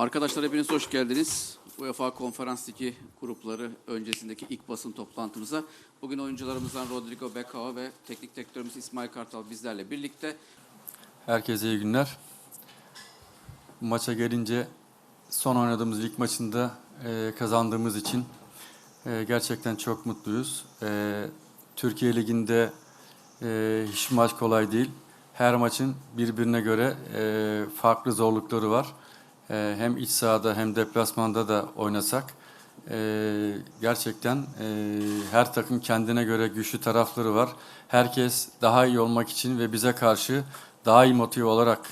Arkadaşlar hepiniz hoş geldiniz. UEFA Konferans Ligi grupları öncesindeki ilk basın toplantımıza. Bugün oyuncularımızdan Rodrigo Becao ve teknik direktörümüz İsmail Kartal bizlerle birlikte. Herkese iyi günler. Maça gelince son oynadığımız lig maçında e, kazandığımız için e, gerçekten çok mutluyuz. E, Türkiye Ligi'nde e, hiç maç kolay değil. Her maçın birbirine göre e, farklı zorlukları var. E, hem iç sahada hem deplasmanda da oynasak e, gerçekten e, her takım kendine göre güçlü tarafları var. Herkes daha iyi olmak için ve bize karşı daha iyi motive olarak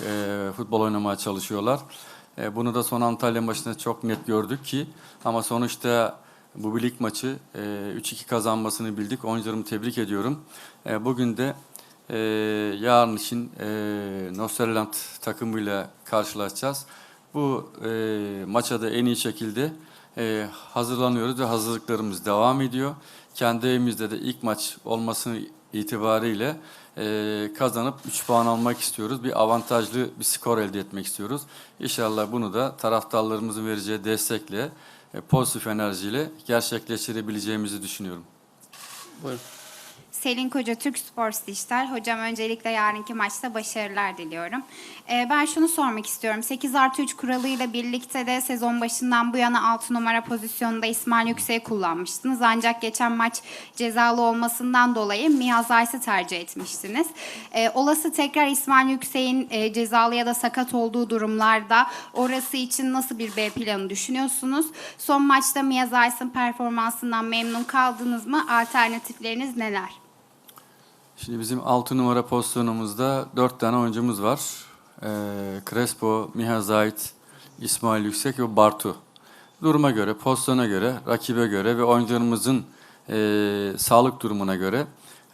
futbol oynamaya çalışıyorlar. Bunu da son Antalya maçında çok net gördük ki ama sonuçta bu bir maçı e, 3-2 kazanmasını bildik. Oyuncularımı tebrik ediyorum. Bugün de yarın için e, takımıyla karşılaşacağız. Bu e, maça da en iyi şekilde e, hazırlanıyoruz ve hazırlıklarımız devam ediyor. Kendi evimizde de ilk maç olması itibariyle e, kazanıp 3 puan almak istiyoruz. Bir avantajlı bir skor elde etmek istiyoruz. İnşallah bunu da taraftarlarımızın vereceği destekle, e, pozitif enerjiyle gerçekleştirebileceğimizi düşünüyorum. Buyurun. Selin Koca Türk Spor Dijital. Hocam öncelikle yarınki maçta başarılar diliyorum. Ee, ben şunu sormak istiyorum. 8 artı 3 kuralıyla birlikte de sezon başından bu yana 6 numara pozisyonunda İsmail Yüksek'i kullanmıştınız. Ancak geçen maç cezalı olmasından dolayı Mia Zayt'ı tercih etmiştiniz. Ee, olası tekrar İsmail Yüksek'in e, cezalı ya da sakat olduğu durumlarda orası için nasıl bir B planı düşünüyorsunuz? Son maçta Mia Zayt'ın performansından memnun kaldınız mı? Alternatifleriniz neler? Şimdi bizim 6 numara pozisyonumuzda 4 tane oyuncumuz var. Ee, Crespo, Miha Zayt, İsmail Yüksek ve Bartu. Duruma göre, pozisyona göre, rakibe göre ve oyuncularımızın e, sağlık durumuna göre,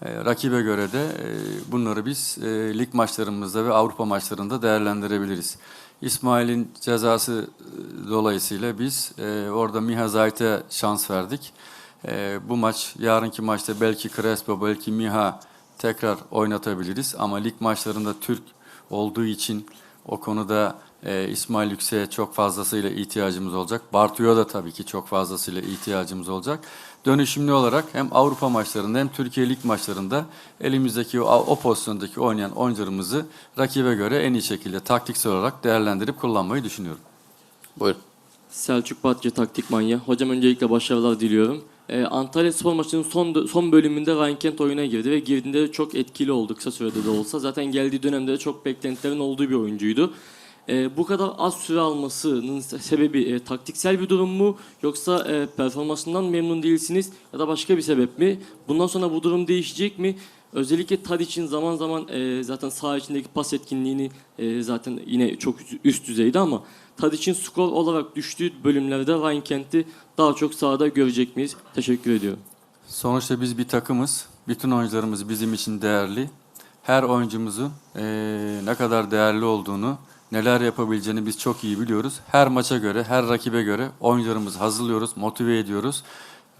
e, rakibe göre de e, bunları biz e, lig maçlarımızda ve Avrupa maçlarında değerlendirebiliriz. İsmail'in cezası e, dolayısıyla biz e, orada Miha Zayt'e şans verdik. E, bu maç, yarınki maçta belki Crespo, belki Miha tekrar oynatabiliriz. Ama lig maçlarında Türk olduğu için o konuda e, İsmail Yüksek'e çok fazlasıyla ihtiyacımız olacak. Bartu'ya da tabii ki çok fazlasıyla ihtiyacımız olacak. Dönüşümlü olarak hem Avrupa maçlarında hem Türkiye lig maçlarında elimizdeki o, o pozisyondaki oynayan oyuncularımızı rakibe göre en iyi şekilde taktiksel olarak değerlendirip kullanmayı düşünüyorum. Buyurun. Selçuk Batçı taktik manya. Hocam öncelikle başarılar diliyorum. Ee, Antalya Spor maçının son son bölümünde Ryan Kent oyuna girdi ve girdiğinde de çok etkili oldu kısa sürede de olsa. Zaten geldiği dönemde de çok beklentilerin olduğu bir oyuncuydu. Ee, bu kadar az süre almasının sebebi e, taktiksel bir durum mu yoksa e, performansından memnun değilsiniz ya da başka bir sebep mi? Bundan sonra bu durum değişecek mi? Özellikle Tadic'in zaman zaman e, zaten saha içindeki pas etkinliğini e, zaten yine çok üst düzeyde ama Tadic'in skor olarak düştüğü bölümlerde Ryan Kent'i daha çok sahada görecek miyiz? Teşekkür ediyorum. Sonuçta biz bir takımız. Bütün oyuncularımız bizim için değerli. Her oyuncumuzun eee, ne kadar değerli olduğunu, neler yapabileceğini biz çok iyi biliyoruz. Her maça göre, her rakibe göre oyuncularımızı hazırlıyoruz, motive ediyoruz.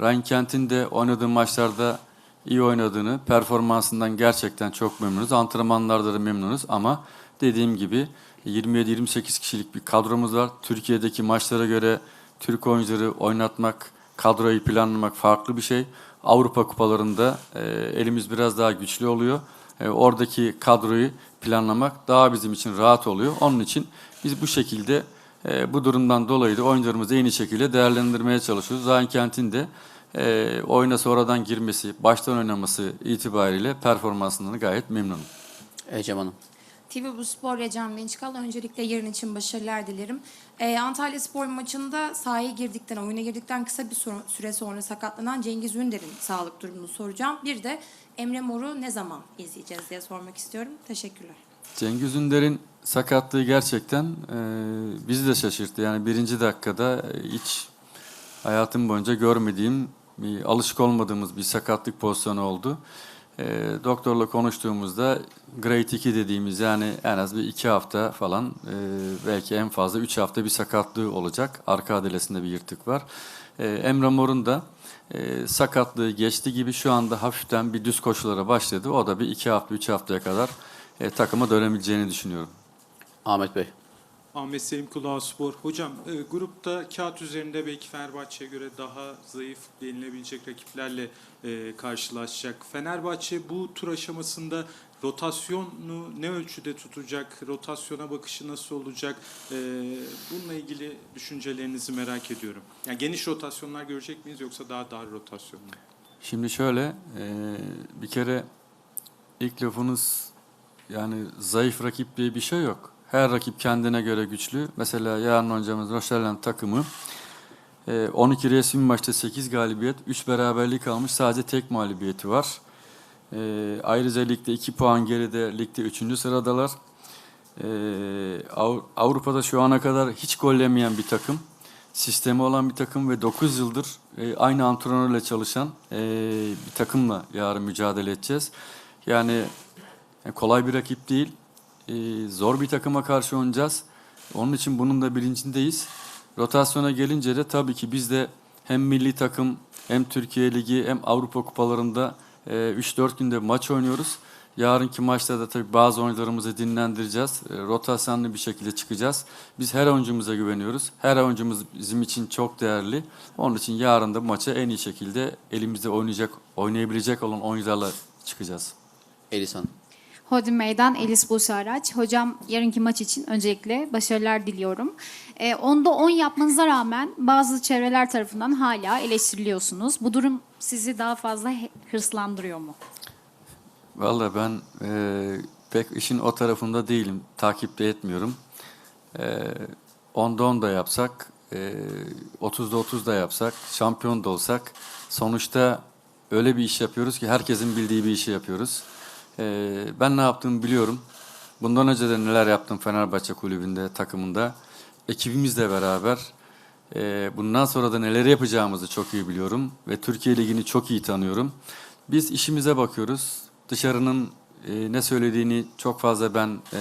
Ryan Kent'in de oynadığı maçlarda iyi oynadığını, performansından gerçekten çok memnunuz. Antrenmanlarda da memnunuz ama dediğim gibi 27-28 kişilik bir kadromuz var. Türkiye'deki maçlara göre Türk oyuncuları oynatmak, kadroyu planlamak farklı bir şey. Avrupa kupalarında e, elimiz biraz daha güçlü oluyor. E, oradaki kadroyu planlamak daha bizim için rahat oluyor. Onun için biz bu şekilde e, bu durumdan dolayı da oyuncularımızı en iyi şekilde değerlendirmeye çalışıyoruz. Zaten Kent'in de e, oyuna sonradan girmesi, baştan oynaması itibariyle performansından gayet memnunum. Ecem Hanım. TV Bu Spor Recem Dinçkal. Öncelikle yarın için başarılar dilerim. Ee, Antalya Spor maçında sahaya girdikten, oyuna girdikten kısa bir süre sonra sakatlanan Cengiz Ünder'in sağlık durumunu soracağım. Bir de Emre Mor'u ne zaman izleyeceğiz diye sormak istiyorum. Teşekkürler. Cengiz Ünder'in sakatlığı gerçekten e, bizi de şaşırttı. Yani birinci dakikada e, hiç hayatım boyunca görmediğim, bir, alışık olmadığımız bir sakatlık pozisyonu oldu. E, doktorla konuştuğumuzda grade 2 dediğimiz yani en az bir iki hafta falan e, belki en fazla üç hafta bir sakatlığı olacak. Arka adalesinde bir yırtık var. E, Emre Mor'un da e, sakatlığı geçti gibi şu anda hafiften bir düz koşulara başladı. O da bir iki hafta, üç haftaya kadar e, takıma dönebileceğini düşünüyorum. Ahmet Bey. Ahmet Selim Kulağı Spor. Hocam e, grupta kağıt üzerinde belki Fenerbahçe'ye göre daha zayıf denilebilecek rakiplerle e, karşılaşacak. Fenerbahçe bu tur aşamasında rotasyonu ne ölçüde tutacak? Rotasyona bakışı nasıl olacak? E, bununla ilgili düşüncelerinizi merak ediyorum. Yani geniş rotasyonlar görecek miyiz yoksa daha dar rotasyonlar? Şimdi şöyle, e, bir kere ilk lafınız yani zayıf rakip diye bir şey yok. Her rakip kendine göre güçlü. Mesela yarın hocamız Roşelen takımı e, 12 resmi maçta 8 galibiyet, 3 beraberlik almış. Sadece tek mağlubiyeti var. E, ayrıca ligde 2 puan geride, ligde 3. sıradalar. E, Av- Avrupa'da şu ana kadar hiç gollemeyen bir takım. Sistemi olan bir takım ve 9 yıldır e, aynı antrenörle çalışan e, bir takımla yarın mücadele edeceğiz. Yani e, kolay bir rakip değil. E, zor bir takıma karşı oynayacağız. Onun için bunun da bilincindeyiz. Rotasyona gelince de tabii ki biz de hem milli takım hem Türkiye Ligi hem Avrupa kupalarında e, 3-4 günde maç oynuyoruz. Yarınki maçta da tabii bazı oyuncularımızı dinlendireceğiz. E, rotasyonlu bir şekilde çıkacağız. Biz her oyuncumuza güveniyoruz. Her oyuncumuz bizim için çok değerli. Onun için yarın da maça en iyi şekilde elimizde oynayacak, oynayabilecek olan oyuncularla çıkacağız. Elisan. Hodri Meydan, Elis Buse Araç. Hocam yarınki maç için öncelikle başarılar diliyorum. Ee, onda 10 yapmanıza rağmen bazı çevreler tarafından hala eleştiriliyorsunuz. Bu durum sizi daha fazla hırslandırıyor mu? Vallahi ben e, pek işin o tarafında değilim. Takipte etmiyorum. E, onda 10 da yapsak, e, 30'da 30 da yapsak, şampiyon da olsak sonuçta öyle bir iş yapıyoruz ki herkesin bildiği bir işi yapıyoruz. E, ben ne yaptığımı biliyorum. Bundan önce de neler yaptım Fenerbahçe kulübünde, takımında. Ekibimizle beraber e, bundan sonra da neler yapacağımızı çok iyi biliyorum ve Türkiye Ligi'ni çok iyi tanıyorum. Biz işimize bakıyoruz. Dışarının e, ne söylediğini çok fazla ben e,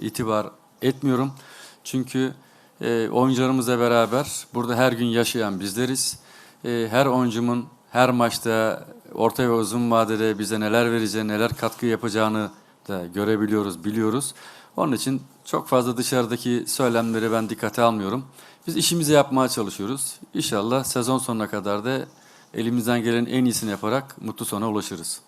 itibar etmiyorum. Çünkü e, oyuncularımızla beraber burada her gün yaşayan bizleriz. E, her oyuncumun her maçta orta ve uzun vadede bize neler vereceğini, neler katkı yapacağını da görebiliyoruz, biliyoruz. Onun için çok fazla dışarıdaki söylemleri ben dikkate almıyorum. Biz işimizi yapmaya çalışıyoruz. İnşallah sezon sonuna kadar da elimizden gelen en iyisini yaparak mutlu sona ulaşırız.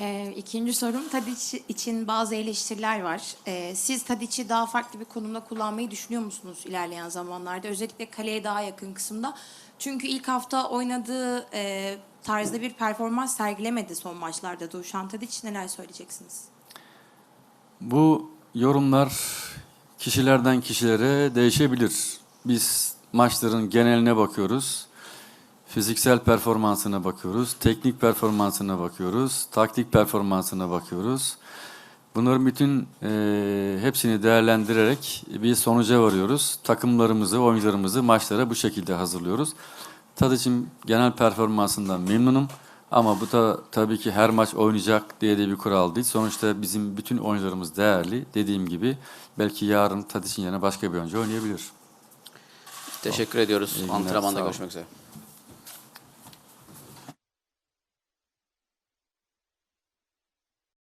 Ee, ikinci sorum Tadiç için bazı eleştiriler var. Ee, siz Tadiç'i daha farklı bir konumda kullanmayı düşünüyor musunuz ilerleyen zamanlarda? Özellikle kaleye daha yakın kısımda. Çünkü ilk hafta oynadığı e, tarzda bir performans sergilemedi son maçlarda Duşan Tadiç. Neler söyleyeceksiniz? Bu yorumlar kişilerden kişilere değişebilir. Biz maçların geneline bakıyoruz. Fiziksel performansına bakıyoruz, teknik performansına bakıyoruz, taktik performansına bakıyoruz. Bunların bütün e, hepsini değerlendirerek bir sonuca varıyoruz. Takımlarımızı, oyuncularımızı maçlara bu şekilde hazırlıyoruz. Tadiç'in genel performansından memnunum. Ama bu da tabii ki her maç oynayacak diye de bir kural değil. Sonuçta bizim bütün oyuncularımız değerli. Dediğim gibi belki yarın Tadiç'in yerine başka bir oyuncu oynayabilir. Teşekkür ediyoruz. Antrenmanda görüşmek üzere.